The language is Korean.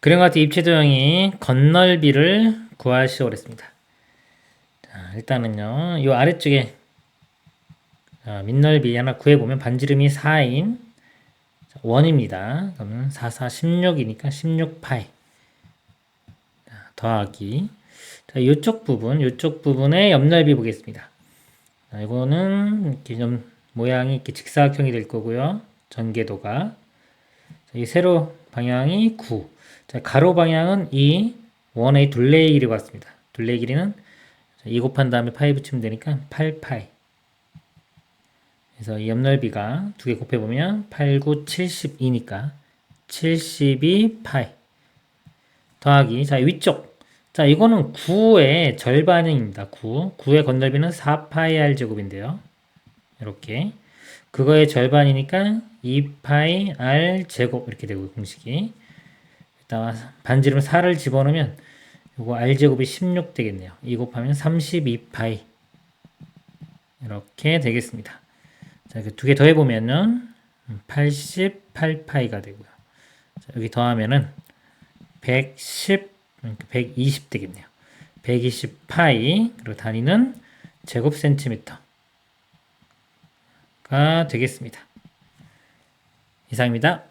그림과 같은 입체 도형이 건널비를 구하시오 그랬습니다. 자, 일단은요, 이 아래쪽에 자, 밑넓이 하나 구해보면 반지름이 4인 원입니다. 그러면 4, 4, 16이니까 16파이 더하기 자, 이쪽 부분, 이쪽 부분의 옆넓이 보겠습니다. 자, 이거는 이렇게 좀 모양이 이렇게 직사각형이 될 거고요. 전개도가 자, 이 세로 방향이 9. 자, 가로 방향은 이 원의 둘레의 길이가 같습니다. 둘레의 길이는 2 곱한 다음에 파이 붙이면 되니까 8파이. 그래서 이 옆넓이가 두 개 곱해보면 8, 9, 72니까 72파이. 더하기. 자, 위쪽. 자, 이거는 9의 절반입니다. 9. 9의 건널비는 4파이 r 제곱인데요. 이렇게. 그거의 절반이니까 2파이 r 제곱 이렇게 되고 공식이. 일단 반지름 4를 집어넣으면 요거 r 제곱이 16 되겠네요. 2 곱하면 32파이. 이렇게 되겠습니다. 자, 두 개 더해 보면은 88파이가 되고요. 자, 여기 더하면은 110 120 되겠네요. 120 파이 그리고 단위는 제곱 센티미터가 되겠습니다. 이상입니다.